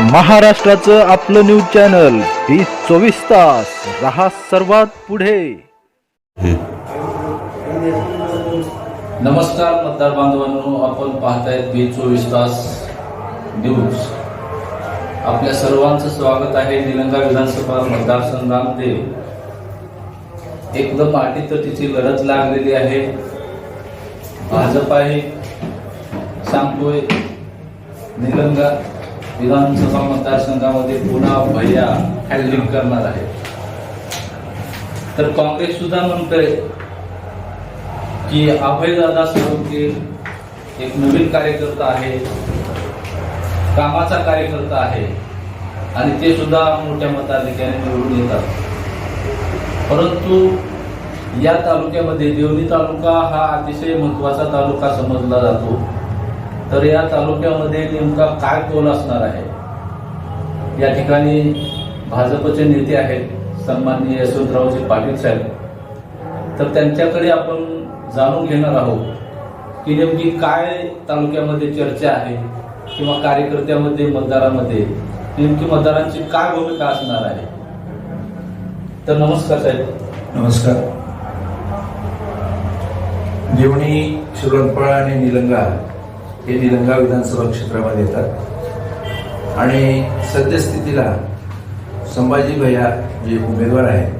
महाराष्ट्राचं आपलं news channel ही चोवीस तास. रहा सर्वात पुढे. नमस्कार मतदार बांधवांनो. आपण पाहतायत बी चोवीस तास न्यूज. आपल्या सर्वांचं स्वागत आहे निलंगा विधानसभा मतदारसंघामध्ये एकदम अटीतटीची लढत लागलेली आहे. भाजप आहे सांगतोय निलंगा. विधानसभा मतदारसंघामध्ये पुन्हा भैया हॅल्डिंग करणार आहे तर काँग्रेस सुद्धा म्हणतोय की अभयदादा सोळंके एक नवीन कार्यकर्ता आहे कामाचा कार्यकर्ता आहे आणि ते सुद्धा मोठ्या मताधिक्याने निवडून येतात. परंतु या तालुक्यामध्ये देवणी तालुका हा अतिशय महत्त्वाचा तालुका समजला जातो. तर या तालुक्यामध्ये नेमका काय तोल असणार आहे? या ठिकाणी भाजपचे नेते आहेत सन्माननीय यशवंतरावजी पाटील साहेब. तर त्यांच्याकडे आपण जाणून घेणार आहोत की नेमकी काय तालुक्यामध्ये चर्चा आहे किंवा कार्यकर्त्यामध्ये मतदारामध्ये नेमकी मतदारांची काय भूमिका असणार आहे? तर नमस्कार साहेब. नमस्कार. देवणी शिरोणपळा आणि निलंगा. हे निलंगा विधानसभा क्षेत्रामध्ये येतात. आणि सद्यस्थितीला संभाजी भैया जे उमेदवार आहेत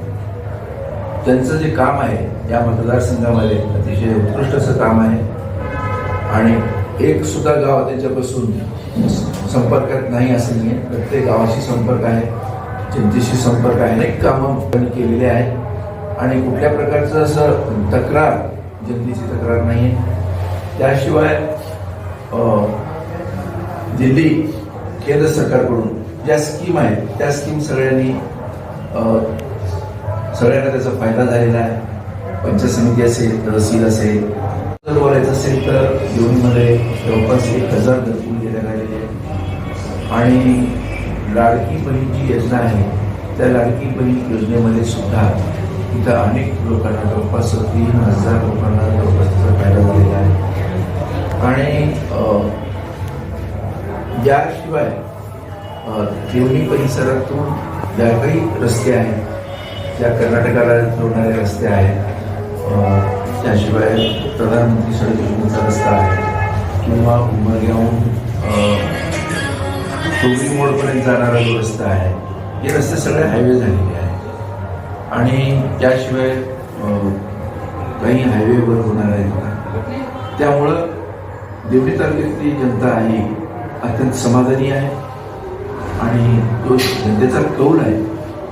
त्यांचं जे काम आहे या मतदारसंघामध्ये अतिशय उत्कृष्ट असं काम आहे. आणि एक सुद्धा गाव त्याच्यापासून संपर्कात नाही असं नाही प्रत्येक गावाशी संपर्क आहे जनतेशी संपर्क आहे. अनेक कामं त्यांनी केलेली आहेत. आणि कुठल्या प्रकारचं असं तक्रार जनतेची तक्रार नाही आहे त्याशिवाय दिल्ली केंद्र सरकारकडून ज्या स्कीम आहेत त्या स्कीम सगळ्यांनी सगळ्यांना त्याचा फायदा झालेला आहे. पंचायत समिती असेल तहसील असेल जर बोलायचं असेल तर दोन्हीमध्ये जवळपास एक हजार घरकुल देण्यात आलेले आहे आणि लाडकी बहीणची योजना आहे त्या लाडकी बहीण योजनेमध्ये सुद्धा इथं अनेक लोकांना जवळपास तीन हजार लोकांना जवळपास त्याचा फायदा झालेला आहे. आणि याशिवाय देवणी परिसरातून ज्या काही रस्ते आहेत ज्या कर्नाटकाला जोडणारे रस्ते आहेत त्याशिवाय प्रधानमंत्री सडक योजनेचा रस्ता आहे किंवा उमरगावून टोबरी मोडपर्यंत जाणारा जो रस्ता आहे हे रस्ते सगळे हायवे झालेले आहेत. आणि त्याशिवाय काही हायवेवर होणार आहेत. त्यामुळं देवणी तालुक्यातली जनता ही अत्यंत समाधानी आहे. आणि तो जनतेचा कौल आहे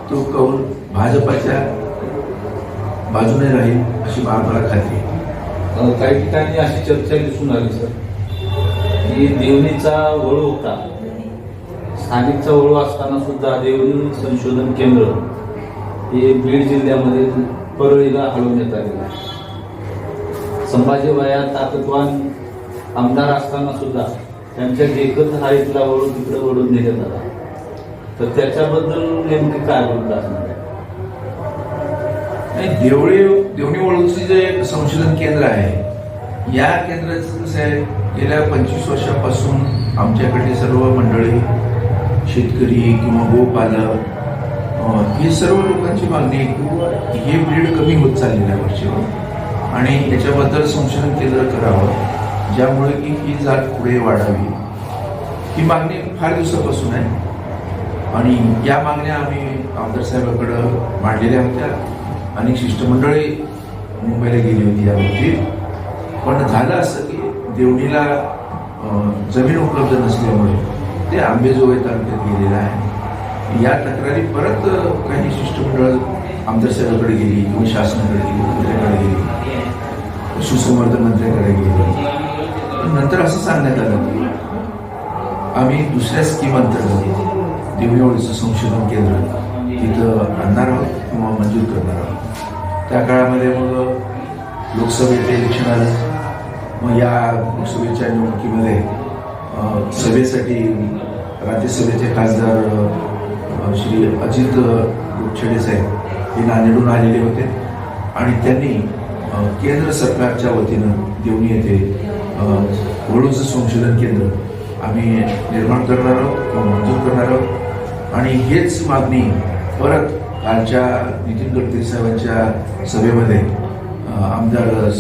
तो कौल भाजपाच्या बाजूने राहील अशी मला खात्री आहे. काही ठिकाणी अशी चर्चा दिसून आली सर. की देवणीचा वळू होता. स्थानिकचा वळू असताना सुद्धा देवणी संशोधन केंद्र हे बीड जिल्ह्यामध्ये परळीला हलवण्यात आलेलं आहे. संभाजीबाया ताकदवान आमदार असताना सुद्धा त्यांच्या एकच हाईतला वळून तिकडे वळून नेण्यात आला तर त्याच्याबद्दल नेमकी काय बोलत असणार आहे? आणि देवळी देवणी वळूचे जे संशोधन केंद्र आहे या केंद्राचं कसं आहे गेल्या पंचवीस वर्षापासून आमच्याकडे सर्व मंडळी शेतकरी किंवा गोपालक ही सर्व लोकांची मागणी आहे की हे ब्रीड कमी होत चाललेल्या आहे आणि याच्याबद्दल संशोधन केंद्र करावं. ज्यामुळे की ही जात पुढे वाढावी. ही मागणी फार दिवसापासून आहे. आणि या मागण्या आम्ही आमदार साहेबाकडं मांडलेल्या होत्या. अनेक शिष्टमंडळे मुंबईला गेली होती या बाबतीत पण झालं असं की देवणीला जमीन उपलब्ध नसल्यामुळे ते आंबेजोगाई तालुक्यात गेलेलं आहे. या तक्रारी परत काही शिष्टमंडळ आमदार साहेबाकडे गेली किंवा शासनाकडे गेली मंत्र्याकडे गेली. पशुसंवर्धन मंत्र्याकडे गेली. नंतर असं सांगण्यात आलं की आम्ही दुसऱ्या स्कीम अंतर्गत देवळीचं संशोधन केंद्र तिथं आणणार आहोत किंवा मंजूर करणार आहोत. त्या काळामध्ये मग लोकसभेचे इलेक्शन आलं. मग या लोकसभेच्या निवडणुकीमध्ये सभेसाठी राज्यसभेचे खासदार श्री अजित गोपछडे साहेब हे नांदेडून आलेले होते. आणि त्यांनी केंद्र सरकारच्या वतीनं देवणी येथे अं, संशोधन केंद्र. आम्ही निर्माण करणार आहोत किंवा मंजूर करणार आहोत. आणि हेच मागणी परत कालच्या नितीन गडकरी साहेबांच्या सभेमध्ये आमदार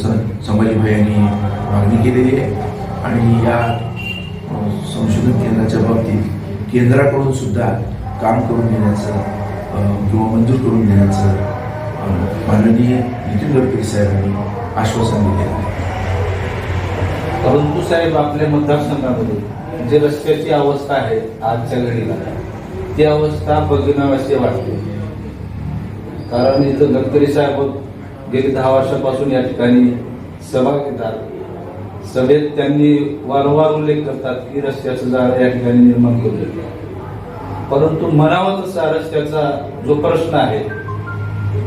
संभाजीभाई यांनी मागणी केलेली आहे. आणि या संशोधन केंद्राच्या बाबतीत केंद्राकडून सुद्धा काम करून घेण्याचं किंवा मंजूर करून घेण्याचं माननीय नितीन गडकरी साहेबांनी आश्वासन दिलेलं आहे. परंतु साहेब आपल्या मतदारसंघामध्ये जे रस्त्याची अवस्था आहे आजच्या घडीला ती अवस्था बघण्यावाशी वाटते. कारण इथं गडकरी साहेब गेली दहा वर्षापासून या ठिकाणी सभा घेतात. सभेत त्यांनी वारंवार उल्लेख करतात की रस्त्याचं जाळं या ठिकाणी निर्माण केलं परंतु मनावा तसा रस्त्याचा जो प्रश्न आहे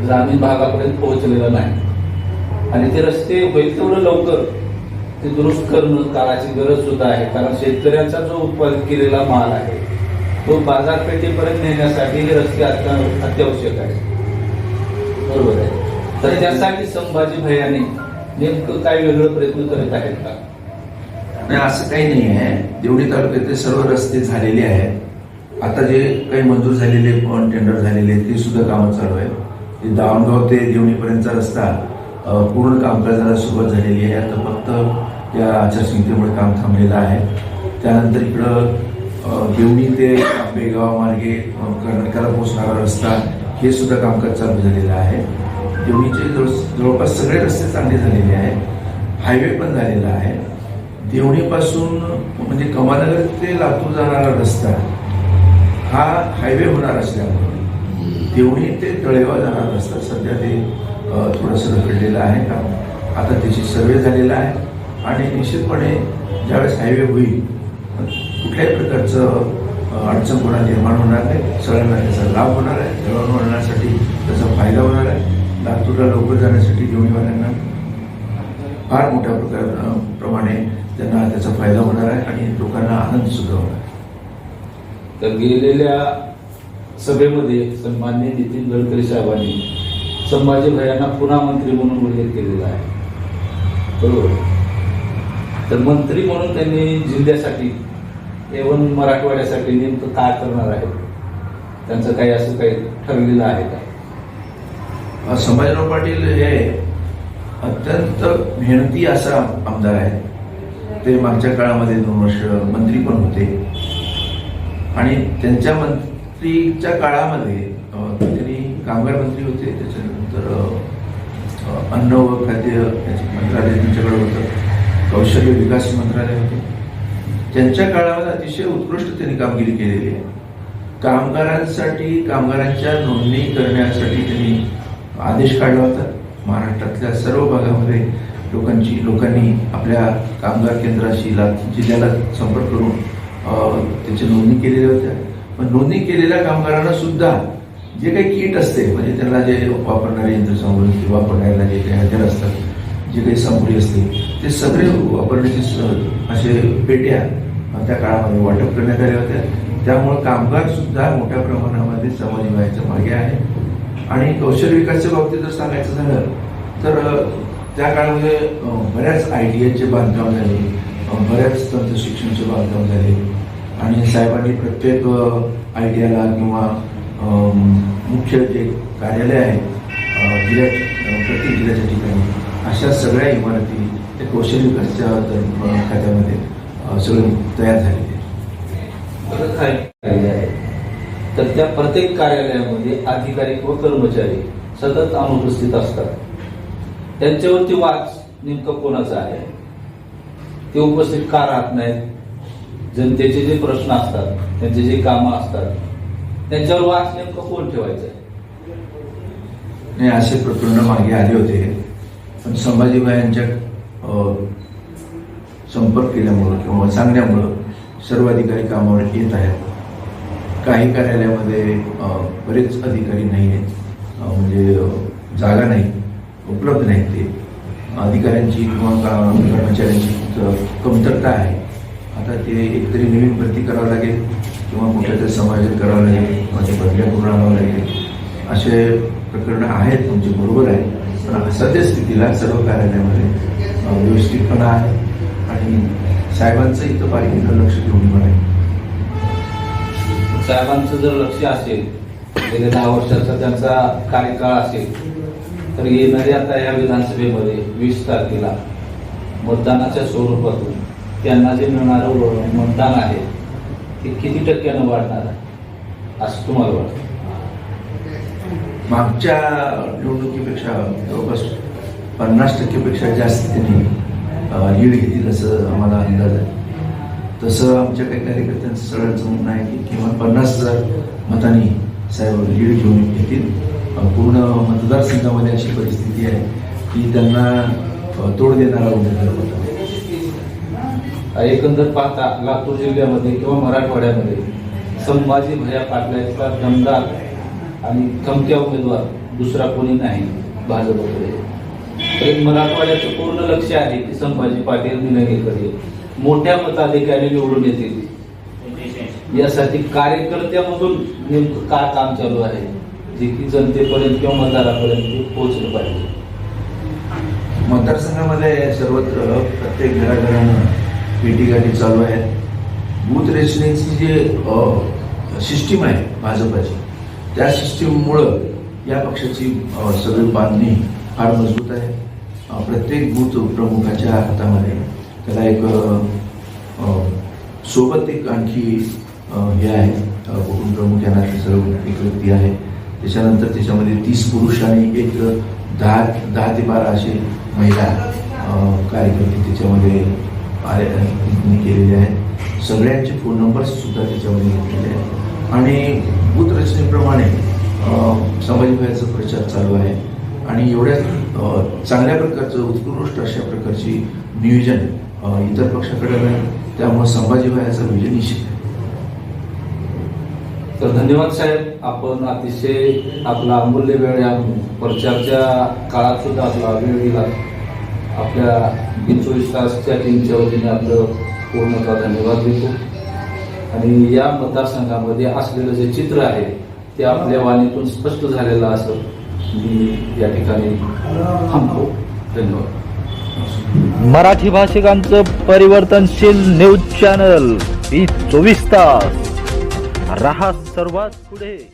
ग्रामीण भागापर्यंत पोहोचलेला नाही. आणि ते रस्ते होईल तेवढं लवकर ते दुरुस्त करणं काळाची गरज सुद्धा आहे. कारण शेतकऱ्यांचा जो उत्पादित केलेला माल आहे तो बाजारपेठेपर्यंत नेण्यासाठी हे रस्ते अत्या- अत्यावश्यक आहे बरोबर आहे. तर त्यासाठी संभाजी भैयाने नेमकं काय वेगळं प्रयत्न करत आहेत का? नाही असं काही नाही आहे. देवडी तालुक्यातले सर्व रस्ते झालेले आहेत. आता जे काही मंजूर झालेले पण टेंडर झालेले आहेत ते सुद्धा कामं चालू आहे ते दावणगाव ते देवणीपर्यंतचा रस्ता पूर्ण कामकाजाला सुरुवात झालेली आहे. आता फक्त या आचारसंहितेमुळे काम थांबलेलं आहे. त्यानंतर इकडं देवणी ते आंबेगाव मार्गे कर्नाटकाला पोहोचणारा रस्ता हे सुद्धा कामकाज चालू झालेलं आहे. देवणीचे जवळ जवळपास सगळे रस्ते चांगले झालेले आहेत. हायवे पण झालेला आहे. देवणीपासून म्हणजे कमानगर ते लातूर जाणारा रस्ता हा हायवे होणार असल्यामुळे देवणी ते तळेगाव जाणारा रस्ता सध्या ते थोडंसं रखडलेलं आहे. का आता त्याची सर्वे झालेला आहे आणि निश्चितपणे ज्यावेळेस हायवे होईल कुठल्याही प्रकारचं अडचण कोणाला निर्माण होणार नाही. सगळ्यांना त्याचा लाभ होणार आहे. दळणवळणासाठी त्याचा फायदा होणार आहे. लातूरला लवकर जाण्यासाठी देवणीवाल्यांना फार मोठ्या प्रकार प्रमाणे त्यांना त्याचा फायदा होणार आहे आणि लोकांना आनंद सुद्धा होणार आहे. तर गेलेल्या सभेमध्ये सन्मान्य नितीन गडकरी साहेबांनी संभाजी भैयांना पुन्हा मंत्री म्हणून उल्लेख केलेला आहे. बरोबर? तर मंत्री म्हणून त्यांनी जिल्ह्यासाठी एवन मराठवाड्यासाठी नेमकं काय करणार आहे? त्यांचं काही असं काही ठरलेलं आहे का? संभाजीराव पाटील हे अत्यंत मेहनती असा आमदार आहे ते मागच्या काळामध्ये दोन वर्ष मंत्री पण होते. आणि त्यांच्या मंत्रीच्या काळामध्ये त्यांनी कामगार मंत्री होते त्याच्यानंतर अन्न व खाद्य मंत्रालय त्यांच्याकडे होतं. कौशल्य विकास मंत्रालय होते. त्यांच्या काळामध्ये अतिशय उत्कृष्ट त्यांनी कामगिरी केलेली आहे. कामगारांसाठी कामगारांच्या नोंदणी करण्यासाठी त्यांनी आदेश काढला होता. महाराष्ट्रातल्या सर्व भागामध्ये लोकांची लोकांनी आपल्या कामगार केंद्राशी ला जिल्ह्याला संपर्क करून त्याची नोंदणी केलेल्या होत्या. पण नोंदणी केलेल्या कामगारांना सुद्धा जे काही किट असते म्हणजे त्यांना जे वापरणारे यंत्रसामुग्री वापरण्याला जे काही हजर असतात जे काही सामुग्री असते ते सगळे वापरण्याचे असे पेट्या त्या काळामध्ये वाटप करण्यात आल्या होत्या. त्यामुळे कामगार सुद्धा मोठ्या प्रमाणामध्ये समाज व्हायच्या मागे आहे आणि कौशल्य विकासाच्या बाबतीत जर सांगायचं झालं तर त्या काळामध्ये बऱ्याच आय टी आयचे बांधकाम झाले बऱ्याच तंत्र शिक्षणाचे बांधकाम झाले. आणि साहेबांनी प्रत्येक आय टी आयला किंवा मुख्य जे कार्यालय आहे जिल्ह्या जिल्ह्यात प्रत्येक जिल्ह्याच्या ठिकाणी अशा सगळ्या इमारती कौशल्य तर- खात्यामध्ये सगळे तयार झालेले तर त्या प्रत्येक कार्यालयामध्ये अधिकारी व कर्मचारी सतत अनुपस्थित असतात. त्यांच्यावरती वाच नेमकं कोणाचा आहे? ते उपस्थित का राहत नाहीत? जनतेचे जे प्रश्न असतात त्यांचे जे कामं असतात त्यांच्यावर वाच नेमकं कोण ठेवायचं? आहे नाही असे प्रकरण मागे आले होते. पण संभाजीबाई यांच्या अ, संपर्क केल्यामुळं किंवा सांगण्यामुळं सर्व अधिकारी कामावर येत आहेत. काही कार्यालयामध्ये बरेच अधिकारी नाही आहेत. म्हणजे जागा नाही उपलब्ध नाहीत ते. अधिकाऱ्यांची किंवा का- कर्मचाऱ्यांची कमतरता आहे. आता ते एकतरी नवीन भरती करावं लागेल किंवा कुठल्या तरी समायोजन करावं लागेल माझ्या बदल्या करून आणावं लागेल. असे प्रकरणं आहेत तुमचे बरोबर आहे. सद्यस्थितीला सर्व कार्यालयामध्ये व्यवस्थितपणा आहे. आणि साहेबांचं इथं पालिकेकडे लक्ष ठेवून आहे. साहेबांचं जर लक्ष असेल गेल्या दहा वर्षाचा त्यांचा कार्यकाळ असेल तर येणारे आता या विधानसभेमध्ये वीस तारखेला मतदानाच्या स्वरूपातून त्यांना जे मिळणारं मतदान आहे ते किती टक्क्यानं वाढणार आहे असं तुम्हाला वाटतं? मागच्या निवडणुकीपेक्षा जवळपास पन्नास टक्केपेक्षा जास्त त्यांनी लीड घेतील असं आम्हाला अंदाज आहे. तसं आमच्या काही कार्यकर्त्यांचं सगळ्यांचं म्हणणं आहे की किमान पन्नास हजार मतांनी साहेब लीड घेऊन घेतील पूर्ण मतदारसंघामध्ये अशी परिस्थिती आहे की त्यांना तोड देणारा उमेदवार होता. एकंदर पाहता लातूर जिल्ह्यामध्ये किंवा मराठवाड्यामध्ये संभाजी भया पाटल्याचा दमदार आणि खमक्या उमेदवार दुसरा कोणी नाही भाजपकडे तर मराठवाड्याचं पूर्ण लक्ष आहे की संभाजी पाटील निलंगेकर मोठ्या मताधिकारी निवडून येतील. यासाठी कार्यकर्त्यामधून नेमकं काय काम चालू आहे जे की जनतेपर्यंत किंवा मतदारापर्यंत पोहोचलं पाहिजे. मतदारसंघामध्ये सर्वत्र प्रत्येक घराघरानं भेटी गाडी चालू आहे बूथ रचनेची जे सिस्टीम आहे भाजपाची त्या सिस्टीममुळं या पक्षाची सगळी बांधणी फार मजबूत आहे. प्रत्येक बूथ प्रमुखाच्या हातामध्ये त्याला एक सोबत एक आणखी हे आहे. अ, यांना सर्व एक व्यक्ती आहे. त्याच्यानंतर त्याच्यामध्ये तीस पुरुष आणि एक दहा दहा ते बारा असे महिला कार्यकर्ते त्याच्यामध्ये आले केलेले आहेत. सगळ्यांचे फोन नंबर्ससुद्धा त्याच्यामध्ये घेतलेले आहेत. आणि बूथ रचनेप्रमाणे अ, संभाजीभाईचा प्रचार चालू आहे. आणि एवढ्या चांगल्या प्रकारचं उत्कृष्ट अशा प्रकारची नियोजन इतर पक्षाकडे नाही त्यामुळे संभाजीभाईचा विजय निश्चित आहे. तर धन्यवाद साहेब. आपण अतिशय आपला अमूल्य वेळ या प्रचारच्या काळात सुद्धा आपला वेळ दिला. आपल्या चोवीस तासच्या टीमच्या वतीने आपलं पूर्णतः धन्यवाद देतो. आणि या मतदारसंघामध्ये असलेलं जे चित्र आहे ते आपल्या वाणीतून स्पष्ट झालेलं असं मी या ठिकाणी थांबतो. धन्यवाद. मराठी भाषिकांचं परिवर्तनशील न्यूज चॅनल ही चोवीस तास. रहा सर्वात पुढे.